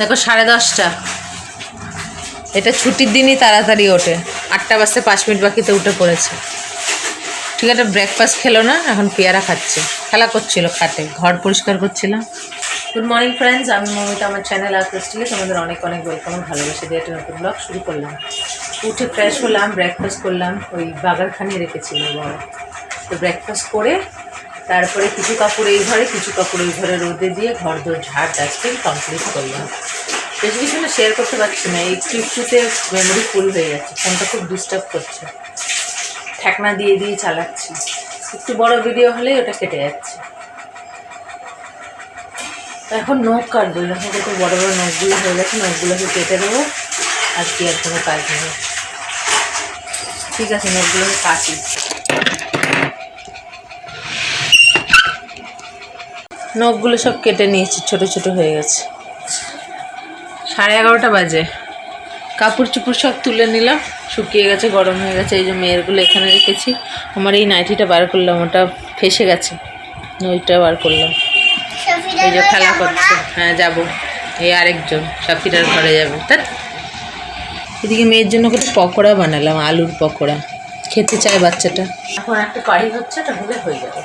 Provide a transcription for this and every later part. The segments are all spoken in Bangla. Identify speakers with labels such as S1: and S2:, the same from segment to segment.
S1: দেখো, সাড়ে দশটা। এটা ছুটির দিনই তাড়াতাড়ি ওঠে। আটটা বাজতে পাঁচ মিনিট বাকিতে উঠে পড়েছে। ঠিক আছে ব্রেকফাস্ট খেলো না, এখন পেয়ারা খাচ্ছে। খেলা করছিল খাটে, ঘর পরিষ্কার করছিলাম। গুড মর্নিং ফ্রেন্ডস আমি মমিতা, আমার চ্যানেল ক্রিস্টিলে তোমাদের অনেক অনেক ওয়েলকাম ভালোবেসে দিয়ে একটা নতুন ব্লগ শুরু করলাম। উঠে ফ্রেশ হলাম ব্রেকফাস্ট করলাম, ওই বাগারখানি রেখেছিল বড়। তো ব্রেকফাস্ট করে তারপরে কিছু কাপড় এই ঘরে, কিছু কাপড় এই ঘরে রোদে দিয়ে ঘর দোর ঝাড় ডাস্টবিন কমপ্লিট করলাম। বেশি কিছু না শেয়ার করতে পারছি না একটু একটুতে মেমোরি ফুল হয়ে যাচ্ছে, ফোনটা খুব ডিস্টার্ব করছে। ঠেকনা দিয়ে দিয়ে চালাচ্ছি। একটু বড় ভিডিও হলেই ওটা কেটে যাচ্ছে। এখন নখ কাটবো এখন তো বড় বড় নখগুলো হয়ে গেছে নখগুলোকে কেটে দেবো। আর কি আর কোনো কাজ নেই। ঠিক আছে নখগুলোকে কাটি। নখগুলো সব কেটে নিয়েছি ছোট ছোট হয়ে গেছে। সাড়ে এগারোটা বাজে। কাপড় চুপড় সব তুলে নিলাম শুকিয়ে গেছে গরম হয়ে গেছে এই যে মেয়েরগুলো এখানে রেখেছি। আমার এই নাইটিটা বার করলাম ওটা ফেসে গেছে ওইটা বার করলাম। এই যে খেলা করছে। হ্যাঁ যাব। এই আরেকজন সাফিরার ঘরে যাবে। তার এদিকে মেয়ের জন্য করে পকোড়া বানালাম আলুর পকোড়া। খেতে চায় বাচ্চাটা। এখন একটা কারি হচ্ছে তাহলে হয়ে যাবে।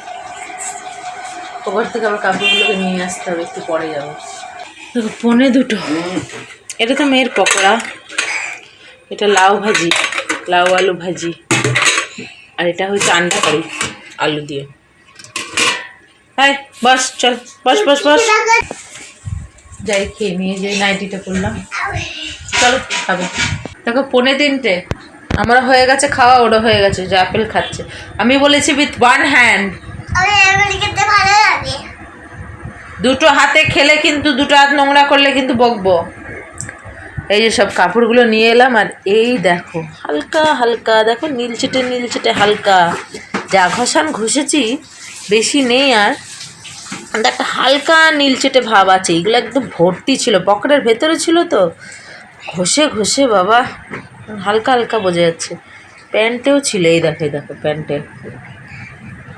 S1: ওপর থেকে আবার কাপড়গুলোকে নিয়ে আসতে হবে একটু পরে যাব। দেখো পনে দুটো। এটা তো মেয়ের পকোড়া। এটা লাউ ভাজি লাউ আলু ভাজি। আর এটা হচ্ছে আন্ডা কারি আলু দিয়ে। হ্যাঁ বস চল বস বস বস। যাই খেয়ে নিয়ে যে নাইটিটা করলাম। চলো খাবে। দেখো পনে তিনটে। আমার হয়ে গেছে খাওয়া ওটা হয়ে গেছে যে আপেল খাচ্ছে। আমি বলেছি উইথ ওয়ান হ্যান্ড দুটো হাতে খেলে কিন্তু, দুটো হাত নোংরা করলে কিন্তু বকবো। এই যে সব কাপড়গুলো নিয়ে এলাম, আর এই দেখো, হালকা হালকা, দেখো নীলচেটে নীলচেটে হালকা। যা ঘষান ঘষেছি, বেশি নেই আর। একটা হালকা নীলচেটে ভাব আছে, এগুলো একদম ভর্তি ছিল, পকেটের ভেতরে ছিল তো। ঘষে ঘষে, বাবা, হালকা হালকা বোঝা যাচ্ছে। প্যান্টেও ছিল, এই দেখো এই দেখো প্যান্টে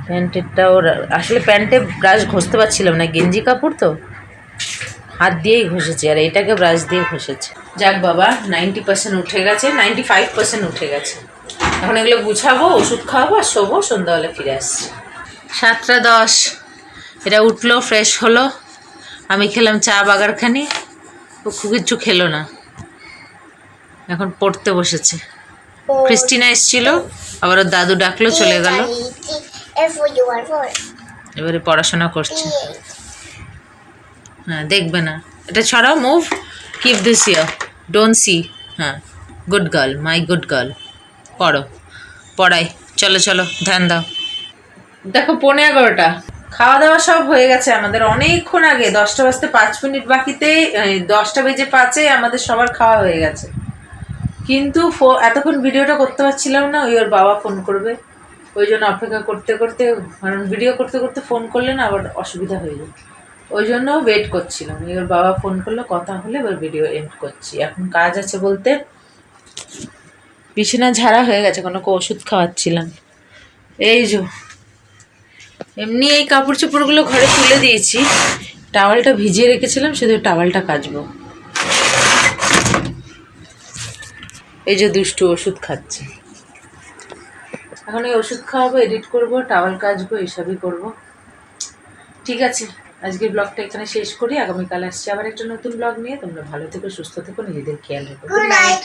S1: প্যান্টেরটাও আসলে প্যান্টে ব্রাশ ঘষতে পারছিলাম না গেঞ্জি কাপড় তো। হাত দিয়েই ঘষেছি আর এটাকে ব্রাশ দিয়ে ঘষেছি। যাক বাবা নাইনটি পার্সেন্ট উঠে গেছে নাইনটি ফাইভ পার্সেন্ট উঠে গেছে। এখন এগুলো গুছাবো ওষুধ খাওয়াবো আর শোবো সন্ধ্যাবেলা ফিরে আসছি। সাতটা দশ এটা উঠল ফ্রেশ হলো। আমি খেলাম চা বাগারখানি ও খুব কিচ্ছু খেলো না। এখন পড়তে বসেছে। ক্রিস্টিনা এসছিল আবার ওর দাদু ডাকলো চলে গেল। এবারে পড়াশোনা করছে। হ্যাঁ দেখবে না। এটা ছড়াও move keep this year don't see হ্যাঁ good girl my good girl পড়ো। পড়াই। চলো চলো ধ্যান দাও। দেখো পৌনে এগারোটা। খাওয়া দাওয়া সব হয়ে গেছে আমাদের। অনেকক্ষণ আগে দশটা বাজতে পাঁচ মিনিট বাকিতে দশটা বেজে পাঁচে আমাদের সবার খাওয়া হয়ে গেছে। কিন্তু ফো- এতক্ষণ ভিডিওটা করতে পারছিলাম না ওই ওর বাবা ফোন করবে। ওই জন্য অপেক্ষা করতে করতে, কারণ ভিডিও করতে করতে ফোন করলে না আবার অসুবিধা হয়ে যায়। ওই জন্য ওয়েট করছিলাম। ওর বাবা ফোন করল, কথা হলে এবার ভিডিও এন্ড করছি। এখন কাজ আছে বলতে বিছানা ঝাড়া হয়ে গেছে, কোনো ওষুধ খাওয়াচ্ছিলাম। এই যে, এমনি এই কাপড় চোপড়গুলো ঘরে তুলে দিয়েছি। টাওয়ালটা ভিজিয়ে রেখেছিলাম, শুধু টাওয়ালটা কাচবো। এই যে দুষ্টু ওষুধ খাচ্ছে। এখন এই ওষুধ খাওয়াবো এডিট করব টাওয়াল কাচবো এইসবই করব। ঠিক আছে আজকের ব্লগটা এখানে শেষ করি। আগামীকাল আসছি আবার একটা নতুন ব্লগ নিয়ে। তোমরা ভালো থেকো সুস্থ থেকো নিজেদের খেয়াল রাখো। Good night